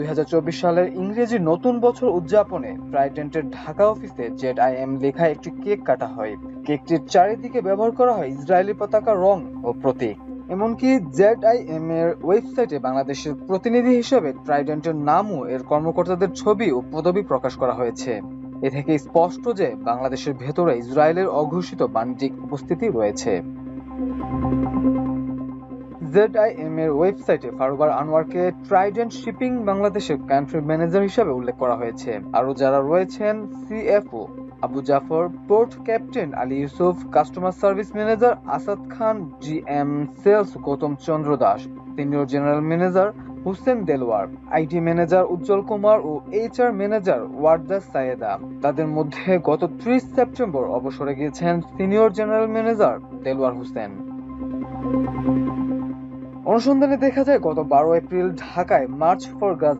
দুই হাজার চব্বিশ সালের ইংরেজি নতুন বছর উদযাপনে ট্রাইডেন্টের ঢাকা অফিসে জেড আই এম লেখা একটি কেক কাটা হয়। কেকটির চারিদিকে ব্যবহার করা হয় ইসরায়েলি পতাকা রং ও প্রতীক। এমনকি জেড আই এম এর ওয়েবসাইটে বাংলাদেশের প্রতিনিধি হিসেবে ট্রাইডেন্টের নাম ও এর কর্মকর্তাদের ছবি ও পদবি প্রকাশ করা হয়েছে। এ থেকে স্পষ্ট যে বাংলাদেশের ভেতরে ইসরায়েলের অঘোষিত বাণিজ্যিক উপস্থিতি রয়েছে। জেডআইএম এর ওয়েবসাইটে ফারুবার আনোয়ারকে ট্রাইডেন্ট শিপিং বাংলাদেশের কান্ট্রি ম্যানেজার হিসেবে উল্লেখ করা হয়েছে। আরও যারা রয়েছেন CFO Abu Jafar port captain Ali Yusuf customer service manager Asad Khan GM sales Goutam Chandra Das senior general manager Hossain Delwar IT manager Ujjwal Kumar O HR manager Warda Sayeda. তাদের মধ্যে গত ত্রিশ সেপ্টেম্বর অবসরে গিয়েছেন senior general manager Delwar Hossain. অনুসন্ধানে দেখা যায় গত বারো এপ্রিল ঢাকায় মার্চ ফর গাজা